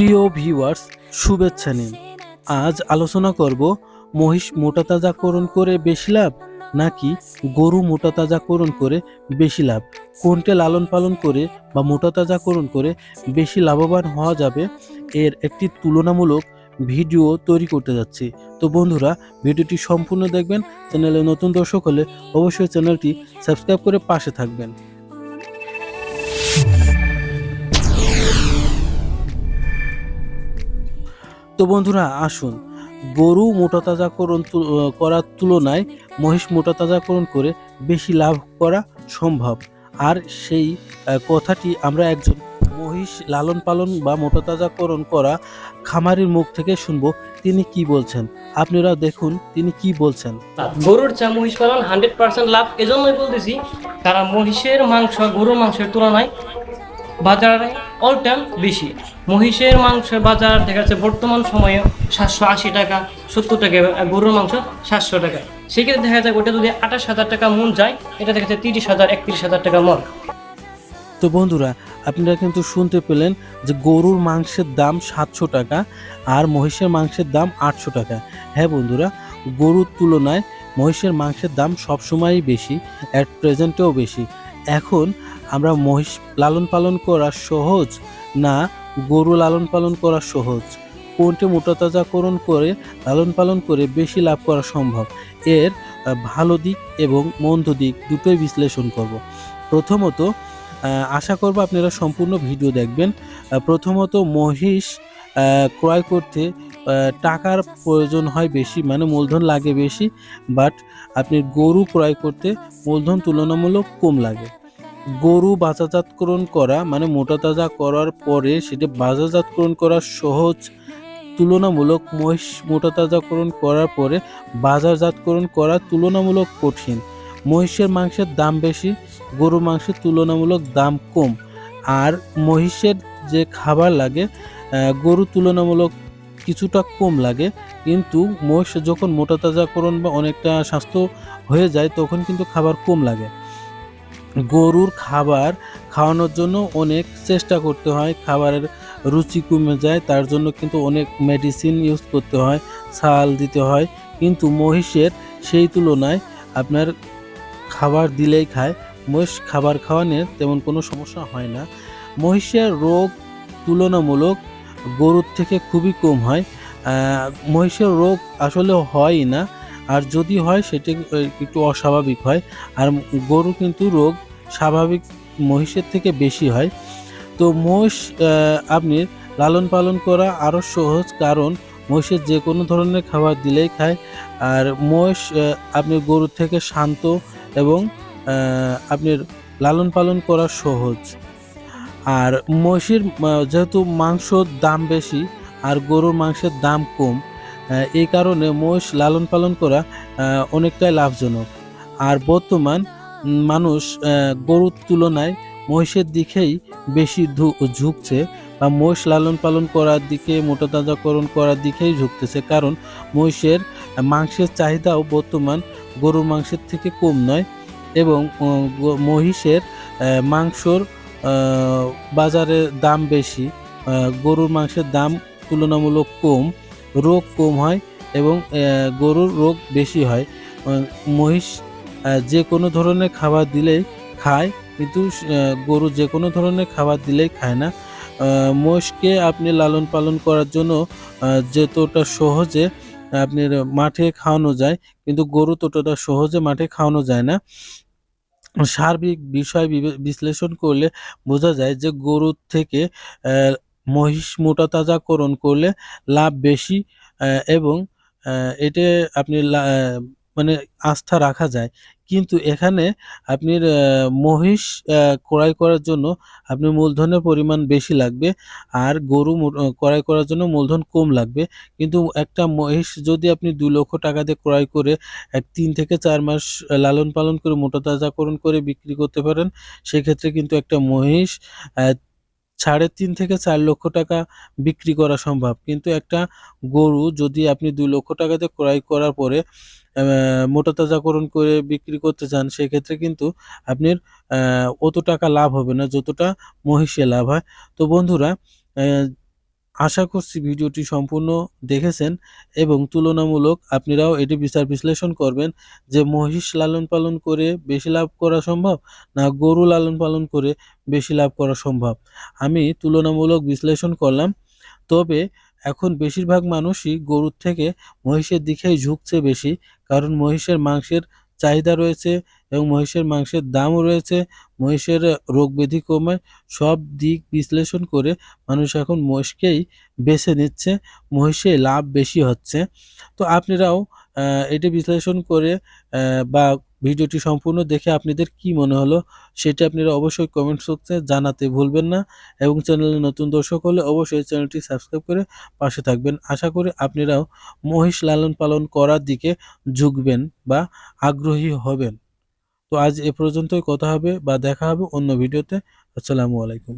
প্রিয় ভিউয়ার্স, শুভেচ্ছা নিন। আজ আলোচনা করব মহিষ মোটাতাজাকরণ করে বেশি লাভ নাকি গরু মোটাতাজাকরণ করে বেশি লাভ? কোনটা লালন পালন করে বা মোটাতাজাকরণ করে বেশি লাভবান হওয়া যাবে? এর একটি তুলনামূলক ভিডিও তৈরি করতে যাচ্ছি। তো বন্ধুরা, ভিডিওটি সম্পূর্ণ দেখবেন, চ্যানেলে নতুন দর্শক হলে অবশ্যই চ্যানেলটি সাবস্ক্রাইব করে পাশে থাকবেন। তো বন্ধুরা, আসুন। গরু মোটাতাজাকরণ করার তুলনায় মহিষ মোটাতাজাকরণ করে বেশি লাভ করা সম্ভব। আর সেই কথাটি আমরা একজন মহিষ লালন পালন বা মোটাতাজাকরণ করা খামারির মুখ থেকে শুনব, তিনি কি বলছেন? আপনারা দেখুন তিনি কি বলছেন। গরুর চা, মহিষ পালন হান্ড্রেড পার্সেন্ট লাভ, এজন্যই বলতেছি কারণ মহিষের মাংস, গরুর মাংসের তুলনায় বাজারে অল টাইম বেশি। মহিষের মাংসের বাজার দেখা যাচ্ছে বর্তমান সময়ে সাতশো আশি টাকা, সত্তর টাকা গরুর মাংস সাতশো টাকা। সেক্ষেত্রে দেখা যায় ওটা যদি আঠাশ হাজার টাকা মন যায়, এটা দেখা যাচ্ছে তিরিশ হাজার, একত্রিশ হাজার টাকা মন। তো বন্ধুরা, আপনারা কিন্তু শুনতে পেলেন যে গরুর মাংসের দাম সাতশো টাকা আর মহিষের মাংসের দাম আটশো টাকা। হ্যাঁ বন্ধুরা, গরুর তুলনায় মহিষের মাংসের দাম সবসময়ই বেশি অ্যাট প্রেজেন্টেও বেশি। এখন আমরা মহিষ লালন পালন করা সহজ না গরু লালন পালন করা সহজ? কোনটি মোটাতাজাকরণ করে লালন পালন করে বেশি লাভ করা সম্ভব? এর ভালো দিক এবং মন্দ দিক দুটোই বিশ্লেষণ করব। প্রথমত আশা করব আপনারা সম্পূর্ণ ভিডিও দেখবেন। প্রথমত মহিষ ক্রয় করতে টাকার প্রয়োজন হয় বেশি মানে মূলধন লাগে বেশি বাট আপনি গরু ক্রয় করতে মূলধন তুলনামূলক কম লাগে। গরু বাজারজাতকরণ করা মানে মোটা তাজা করার পরে সেটা বাজারজাতকরণ করা সহজ, তুলনামূলক মহিষ মোটা তাজাকরণ করার পরে বাজারজাতকরণ করা তুলনামূলক কঠিন। মহিষের মাংসের দাম বেশি, গরুর মাংসের তুলনামূলক দাম কম। আর মহিষের যে খাবার লাগে গরু তুলনামূলক কিছুটা কম লাগে। কিন্তু মহিষ যখন মোটা তাজাকরণ বা অনেকটা স্বাস্থ্য হয়ে যায়, তখন কিন্তু খাবার কম লাগে। গরুর খাবার খাওয়ানোর জন্য অনেক চেষ্টা করতে হয়। খাবারের রুচি কমে যায়, তার জন্য কিন্তু অনেক মেডিসিন ইউজ করতে হয়, ছাল দিতে হয়। কিন্তু মহিষের সেই তুলনায় আপনার খাবার দিলেই খায়, মহিষ খাবার খাওয়ানোর তেমন কোনো সমস্যা হয় না। মহিষের রোগ তুলনামূলক গরুর থেকে খুবই কম হয়। মহিষের রোগ আসলে হয়ই না, আর যদি হয় সেটি একটু অস্বাভাবিক হয়। আর গরু কিন্তু রোগ স্বাভাবিক মহিষের থেকে বেশি হয়। তো মহিষ আপনি লালন পালন করা আরও সহজ কারণ মহিষের যে কোনো ধরনের খাবার দিলেই খায়। আর মহিষ আপনি গরুর থেকে শান্ত এবং আহ, আপনার লালন পালন করা সহজ। আর মহিষের যেহেতু মাংসর দাম বেশি আর গরুর মাংসের দাম কম এই কারণে মহিষ লালন পালন করা অনেকটাই লাভজনক। আর বর্তমান মানুষ গরুর তুলনায় মহিষের দিকেই বেশি ঝুঁকছে বা মহিষ লালন পালন করার দিকে, মোটা মোটাতাজাকরণ করার দিকেই ঝুঁকতেছে। কারণ মহিষের মাংসের চাহিদাও বর্তমান গরুর মাংসের থেকে কম নয় এবং মহিষের মাংসর বাজারে দাম বেশি গরুর মাংসের দাম তুলনামূলক কম, রোগ কম হয় এবং গরুর রোগ বেশি হয়। মহিষ যে কোনো ধরনের খাবার দিলেই খায়, কিন্তু গরু যে কোনো ধরনের খাবার দিলেই খায় না। মোষকে আপনি লালন পালন করার জন্য যতটা সহজে আপনার মাঠে খাওয়ানো যায়, কিন্তু গরু ততটা সহজে মাঠে খাওয়ানো যায় না। সার্বিক বিষয় বিশ্লেষণ করলে বোঝা যায় যে গরুর থেকে মহিষ মোটা তাজাকরণ করলে লাভ বেশি এবং এতে আপনি মানে আস্থা রাখা যায়। কিন্তু এখানে আপনি মহিষ ক্রয় করার জন্য আপনি মূলধনের পরিমাণ বেশি লাগবে আর গরু ক্রয় করার জন্য মূলধন কম লাগবে। কিন্তু একটা মহিষ যদি আপনি দুই লক্ষ টাকা দিয়ে ক্রয় করে এক তিন থেকে চার মাস লালন পালন করে, মোটা তাজাকরণ করে বিক্রি করতে পারেন, সেক্ষেত্রে কিন্তু একটা মহিষ সাড়ে তিন থেকে চার লক্ষ টাকা বিক্রি করা সম্ভব। কিন্তু একটা গরু যদি আপনি দুই লক্ষ টাকাতে ক্রয় করার পরে মোটা তাজাকরণ করে বিক্রি করতে চান, সেক্ষেত্রে কিন্তু আপনার অত টাকা লাভ হবে না, যতটা মহিষে লাভ হয়। তো বন্ধুরা আশা করছি ভিডিওটি সম্পূর্ণ দেখেছেন এবং তুলনামূলক আপনারাও এটি বিচার বিশ্লেষণ করবেন যে মহিষ লালন পালন করে বেশি লাভ করা সম্ভব না গরু লালন পালন করে বেশি লাভ করা সম্ভব? আমি তুলনামূলক বিশ্লেষণ করলাম। তবে এখন বেশিরভাগ মানুষই গরুর থেকে মহিষের দিকেই ঝুঁকছে বেশি। কারণ মহিষের মাংসের চাহিদা রয়েছে এবং মহিষের মাংসের দামও রয়েছে। মহিষের রোগ ব্যাধি কমে সব দিক বিশ্লেষণ করে মানুষ এখন মহিষকেই বেছে নিচ্ছে, মহিষে লাভ বেশি হচ্ছে। তো আপনারাও এটি বিশ্লেষণ করে বা ভিডিওটি সম্পূর্ণ দেখে আপনাদের কি মনে হলো সেটা আপনারা অবশ্যই কমেন্ট বক্সে জানাতে ভুলবেন না এবং চ্যানেলে নতুন দর্শক হলে অবশ্যই চ্যানেলটি সাবস্ক্রাইব করে পাশে থাকবেন। আশা করি আপনারাও মহিষ লালন পালন করার দিকে ঝুঁকবেন বা আগ্রহী হবেন। তো আজ এ পর্যন্তই, কথা হবে বা দেখা হবে অন্য ভিডিওতে। আসসালামু আলাইকুম।